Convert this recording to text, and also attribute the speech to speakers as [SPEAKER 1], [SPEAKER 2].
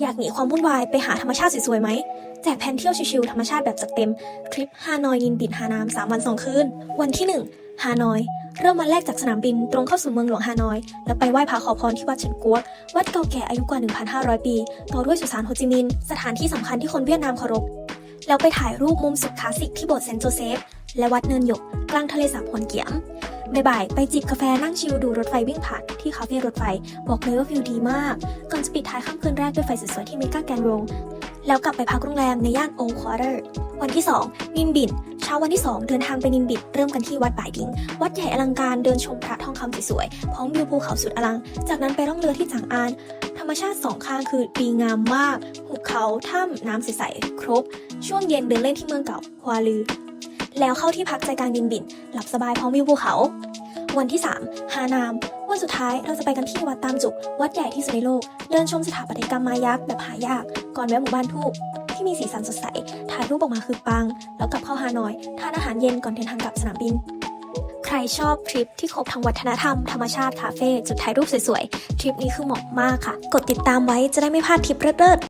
[SPEAKER 1] อยากหนีความวุ่นวายไปหาธรรมชาติสวยๆไหม แจกแผนเที่ยวชิวๆธรรมชาติแบบจัดเต็ม ทริปฮานอยยินบินฮานาม3วัน2คืน วันที่ 1 ฮานอย เริ่มวันแรกจากสนามบินตรงเข้าสู่เมืองหลวงฮานอย แล้วไปไหว้พระขอพรที่วัดเฉินกัว วัดเก่าแก่อายุกว่า 1,500 ปี ต่อด้วยสุสานโฮจิมินห์สถานที่สำคัญที่คนเวียดนามเคารพ แล้วไปถ่ายรูปมุมสุดคลาสสิกที่โบสถ์เซนต์โจเซฟ และวัดเนินหยกกลางทะเลสาบหวนเกียมบ่ายๆไปจิบกาแฟนั่งชิลดูรถไฟวิ่งผ่านที่คาเฟ่รถไฟ บอกเลยว่าฟิลดีมาก ก่อนจะปิดท้ายค่ำคืนแรกด้วยไฟสวยๆที่เมกาแกนโรงแล้วกลับไปพักโรงแรมในย่านโอควอเตอร์ วันที่ 2 นินบินเช้าวันที่ 2 เดินทางไปนินบินเริ่มกันที่วัดป่ายดิง วัดใหญ่อลังการเดินชมพระทองคำสวยๆพร้อมวิวภูเขาสุดอลัง จากนั้นไปล่องเรือที่จางอาน ธรรมชาติสองข้างคือดีงามมาก หุบเขาถ้ำน้ำใสๆครบ ช่วงเย็นเดินเล่นที่เมืองเก่าฮวาลือ แล้วเข้าที่พักใจกลางดินบิน หลับสบายพร้อมวิวภูเขา วันที่ 3 ฮานาม วันสุดท้ายเราจะไปกันที่วัดตามจุก วัดใหญ่ที่สุดในโลก เดินชมสถาปัตยกรรมมายักษ์แบบหายาก ก่อนแวะหมู่บ้านทูบที่มีสีสันสดใส ถ่ายรูปออกมาคือปัง แล้วกลับเข้าฮานอย ทานอาหารเย็นก่อนเดินทางกลับสนามบิน ใครชอบทริปที่ครบทั้งวัฒนธรรม ธรรมชาติ คาเฟ่ จุดถ่ายรูปสวยๆ ทริปนี้คือเหมาะมากค่ะ กดติดตามไว้จะได้ไม่พลาดทริปเลิศๆ